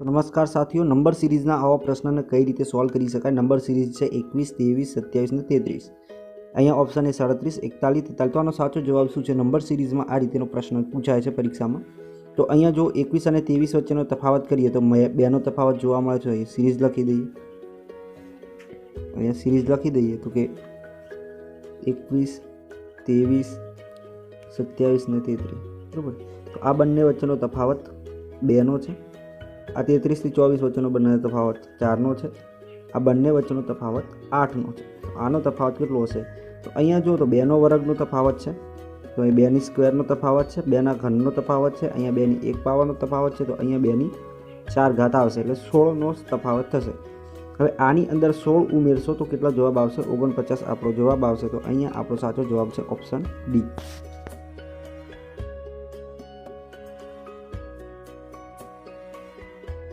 તો નમસ્કાર સાથીઓ, નંબર સિરીઝના આવા પ્રશ્નને કઈ રીતે સોલ્વ કરી શકાય? નંબર સિરીઝ છે એકવીસ, ત્રેવીસ, સત્યાવીસ ને તેત્રીસ. અહીંયા ઓપ્શન એ સાડત્રીસ, એકતાલીસ, તેતાલીસ. તો આનો સાચો જવાબ શું છે? નંબર સિરીઝમાં આ રીતેનો પ્રશ્ન પૂછાય છે પરીક્ષામાં. તો અહીંયા જો એકવીસ અને ત્રેવીસ વચ્ચેનો તફાવત કરીએ તો બેનો તફાવત જોવા મળે છે. સિરીઝ લખી દઈએ. અહીંયા સિરીઝ લખી દઈએ તો કે એકવીસ, ત્રેવીસ, સત્યાવીસ ને તેત્રીસ. બરાબર? તો આ બંને વચ્ચેનો તફાવત બેનો છે. આ તેત્રીસથી ચોવીસ વચ્ચેનો બંને તફાવત ચારનો છે. આ બંને વચ્ચેનો તફાવત આઠનો છે. આનો તફાવત કેટલો હશે? તો અહીંયા જુઓ તો બેનો વર્ગનો તફાવત છે. તો અહીં બેની સ્ક્વેરનો તફાવત છે, બેના ઘનનો તફાવત છે, અહીંયા બેની એક પાવરનો તફાવત છે, તો અહીંયા બેની ચાર ઘાત આવશે, એટલે સોળનો તફાવત થશે. હવે આની અંદર સોળ ઉમેરશો તો કેટલો જવાબ આવશે? ઓગણપચાસ આપણો જવાબ આવશે, તો અહીંયા આપણો સાચો જવાબ છે ઓપ્શન ડી.